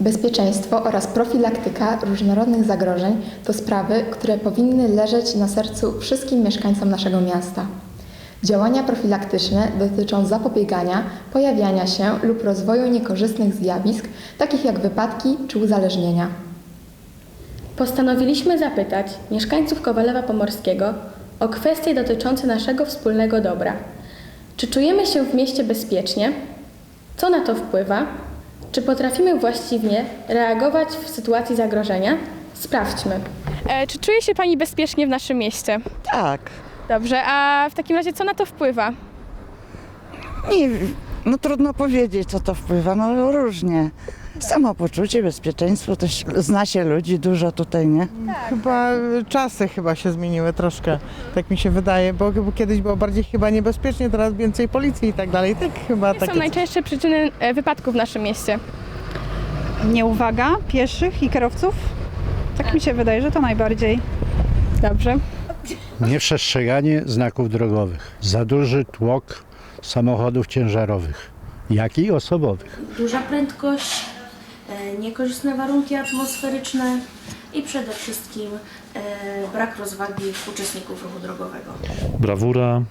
Bezpieczeństwo oraz profilaktyka różnorodnych zagrożeń to sprawy, które powinny leżeć na sercu wszystkim mieszkańcom naszego miasta. Działania profilaktyczne dotyczą zapobiegania pojawiania się lub rozwoju niekorzystnych zjawisk, takich jak wypadki czy uzależnienia. Postanowiliśmy zapytać mieszkańców Kowalewa Pomorskiego o kwestie dotyczące naszego wspólnego dobra. Czy czujemy się w mieście bezpiecznie? Co na to wpływa? Czy potrafimy właściwie reagować w sytuacji zagrożenia? Sprawdźmy. E, czy czuje się Pani bezpiecznie w naszym mieście? Tak. Dobrze, a w takim razie co na to wpływa? Nie, wiem, no trudno powiedzieć, co to wpływa, no różnie. Samopoczucie, bezpieczeństwo, też zna się ludzi dużo tutaj, nie? Chyba y, czasy chyba się zmieniły troszkę, tak mi się wydaje, bo, bo kiedyś było bardziej chyba niebezpiecznie, teraz więcej policji i tak dalej. Tak chyba Jakie takie. są najczęstsze przyczyny e, wypadków w naszym mieście? Nieuwaga pieszych i kierowców. Tak mi się wydaje, że to najbardziej. Dobrze. Nieprzestrzeganie znaków drogowych, za duży tłok samochodów ciężarowych, jak i osobowych. duża prędkość, e, niekorzystne warunki atmosferyczne i przede wszystkim e, brak rozwagi uczestników ruchu drogowego. Brawura,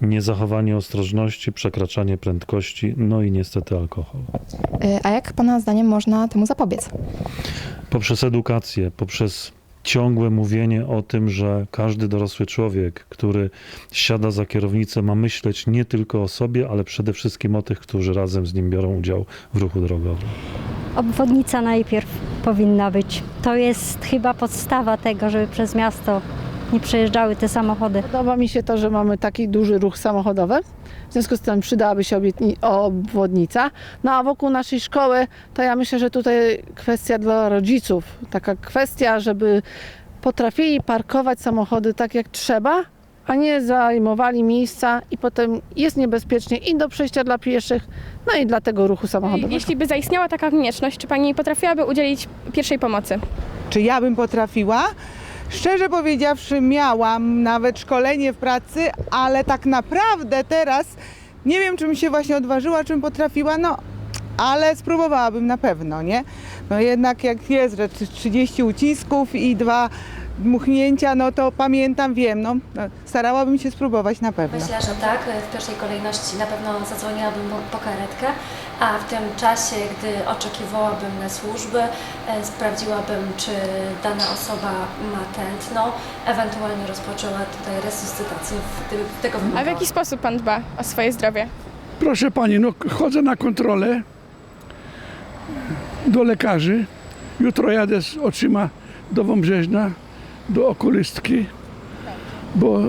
niezachowanie ostrożności, przekraczanie prędkości, no i niestety alkohol. Y, A jak Pana zdaniem można temu zapobiec? Poprzez edukację, poprzez ciągłe mówienie o tym, że każdy dorosły człowiek, który siada za kierownicę, ma myśleć nie tylko o sobie, ale przede wszystkim o tych, którzy razem z nim biorą udział w ruchu drogowym. Obwodnica najpierw powinna być. To jest chyba podstawa tego, żeby przez miasto nie przejeżdżały te samochody. Podoba mi się to, że mamy taki duży ruch samochodowy. W związku z tym przydałaby się obietni- obwodnica. No a wokół naszej szkoły to ja myślę, że tutaj kwestia dla rodziców. Taka kwestia, żeby potrafili parkować samochody tak jak trzeba, a nie zajmowali miejsca i potem jest niebezpiecznie i do przejścia dla pieszych, no i dla tego ruchu samochodowego. Jeśli by zaistniała taka konieczność, czy Pani potrafiłaby udzielić pierwszej pomocy? Czy ja bym potrafiła? Szczerze powiedziawszy, miałam nawet szkolenie w pracy, ale tak naprawdę teraz nie wiem, czym się właśnie odważyła, czym potrafiła, no ale spróbowałabym na pewno, nie? No jednak jak jest, że 30 ucisków i dwa dmuchnięcia, no to pamiętam, wiem, no no, starałabym się spróbować na pewno. Myślę, że tak. W pierwszej kolejności na pewno zadzwoniłabym po karetkę, a w tym czasie, gdy oczekiwałabym na służby, e, sprawdziłabym, czy dana osoba ma tętno, ewentualnie rozpoczęła tutaj resuscytację, gdyby tego A w jaki sposób Pan dba o swoje zdrowie? Proszę pani, no chodzę na kontrolę do lekarzy. Jutro jadę z oczyma do Wąbrzeźna, do okulistki, bo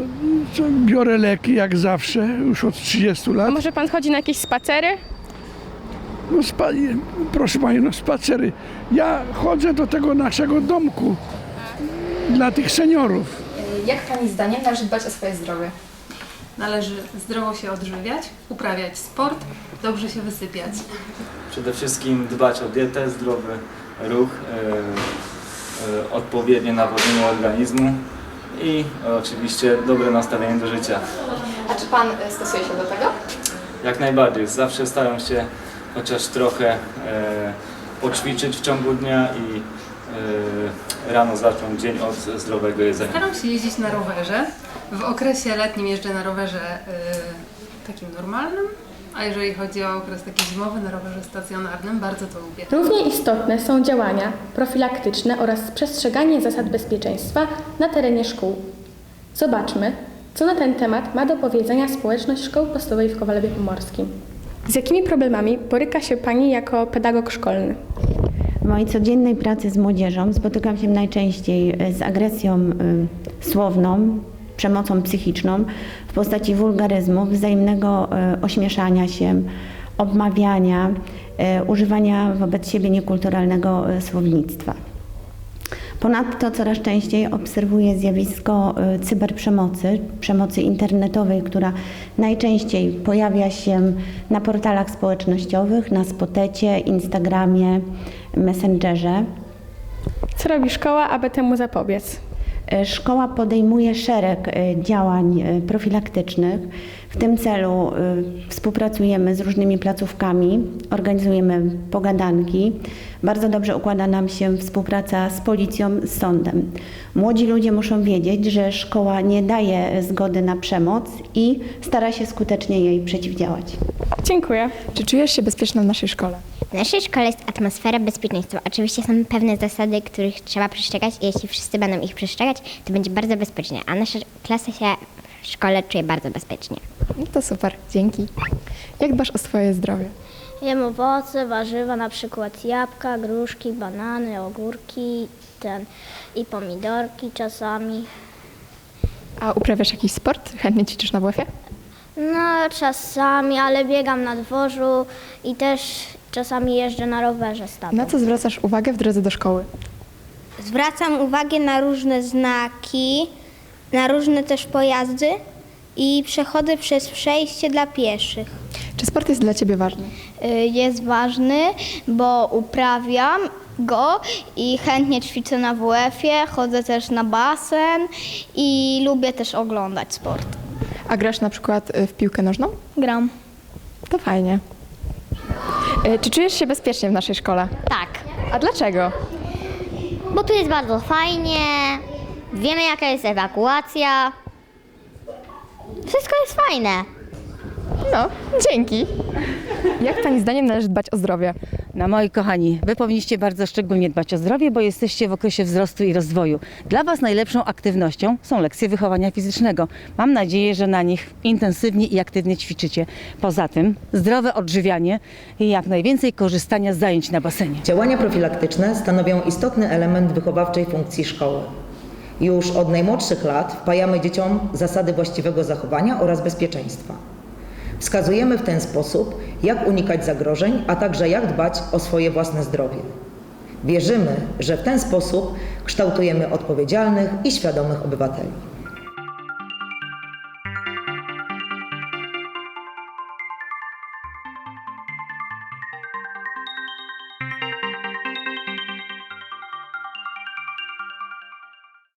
biorę leki jak zawsze, już od 30 A lat. może Pan chodzi na jakieś spacery? No, spa, proszę pani, no spacery. Ja chodzę do tego naszego domku dla tych seniorów. Jak Pani zdaniem należy dbać o swoje zdrowie? Należy zdrowo się odżywiać, uprawiać sport, dobrze się wysypiać. Przede wszystkim dbać o dietę, zdrowy ruch, e, odpowiednie nawożenie organizmu i oczywiście dobre nastawienie do życia. A czy Pan stosuje się do tego? Jak najbardziej. Zawsze staram się chociaż trochę e, poćwiczyć w ciągu dnia i e, rano zacząć dzień od zdrowego jedzenia. Staram się jeździć na rowerze. W okresie letnim jeżdżę na rowerze y, takim normalnym, a jeżeli chodzi o okres taki zimowy, na rowerze stacjonarnym, bardzo to lubię. Równie istotne są działania profilaktyczne oraz przestrzeganie zasad bezpieczeństwa na terenie szkół. Zobaczmy, co na ten temat ma do powiedzenia społeczność szkoły podstawowej w Kowalewie Pomorskim. Z jakimi problemami boryka się Pani jako pedagog szkolny? W mojej codziennej pracy z młodzieżą spotykam się najczęściej z agresją y, słowną, przemocą psychiczną w postaci wulgaryzmów, wzajemnego y, ośmieszania się, obmawiania, y, używania wobec siebie niekulturalnego y, słownictwa. Ponadto coraz częściej obserwuję zjawisko cyberprzemocy, przemocy internetowej, która najczęściej pojawia się na portalach społecznościowych, na Spotecie, Instagramie, Messengerze. Co robi szkoła, aby temu zapobiec? Y, Szkoła podejmuje szereg y, działań y, profilaktycznych, W tym celu współpracujemy z różnymi placówkami, organizujemy pogadanki. Bardzo dobrze układa nam się współpraca z policją, z sądem. Młodzi ludzie muszą wiedzieć, że szkoła nie daje zgody na przemoc i stara się skutecznie jej przeciwdziałać. Dziękuję. Czy czujesz się bezpieczna w naszej szkole? W naszej szkole jest atmosfera bezpieczeństwa. Oczywiście są pewne zasady, których trzeba przestrzegać i jeśli wszyscy będą ich przestrzegać, to będzie bardzo bezpiecznie, a nasza klasa się w szkole czuje bardzo bezpiecznie. No to super, dzięki. Jak dbasz o swoje zdrowie? Jem owoce, warzywa, na przykład jabłka, gruszki, banany, ogórki ten, i pomidorki czasami. A uprawiasz jakiś sport? Chętnie ćwiczysz na WF-ie? No czasami, ale biegam na dworzu i też czasami jeżdżę na rowerze z tatą. Na co zwracasz uwagę w drodze do szkoły? Zwracam uwagę na różne znaki, na różne też pojazdy i przechodzę przez przejście dla pieszych. Czy sport jest dla Ciebie ważny? Y, Jest ważny, bo uprawiam go i chętnie ćwiczę na WF-ie, chodzę też na basen i lubię też oglądać sport. A grasz na przykład y, w piłkę nożną? Gram. To fajnie. Y, Czy czujesz się bezpiecznie w naszej szkole? Tak, A dlaczego? bo tu jest bardzo fajnie, wiemy jaka jest ewakuacja. Wszystko jest fajne. No, dzięki. Jak Pani zdaniem należy dbać o zdrowie? No moi kochani, wy powinniście bardzo szczególnie dbać o zdrowie, bo jesteście w okresie wzrostu i rozwoju. Dla was najlepszą aktywnością są lekcje wychowania fizycznego. Mam nadzieję, że na nich intensywnie i aktywnie ćwiczycie. Poza tym zdrowe odżywianie i jak najwięcej korzystania z zajęć na basenie. Działania profilaktyczne stanowią istotny element wychowawczej funkcji szkoły. Już od najmłodszych lat wpajamy dzieciom zasady właściwego zachowania oraz bezpieczeństwa. Wskazujemy w ten sposób, jak unikać zagrożeń, a także jak dbać o swoje własne zdrowie. Wierzymy, że w ten sposób kształtujemy odpowiedzialnych i świadomych obywateli.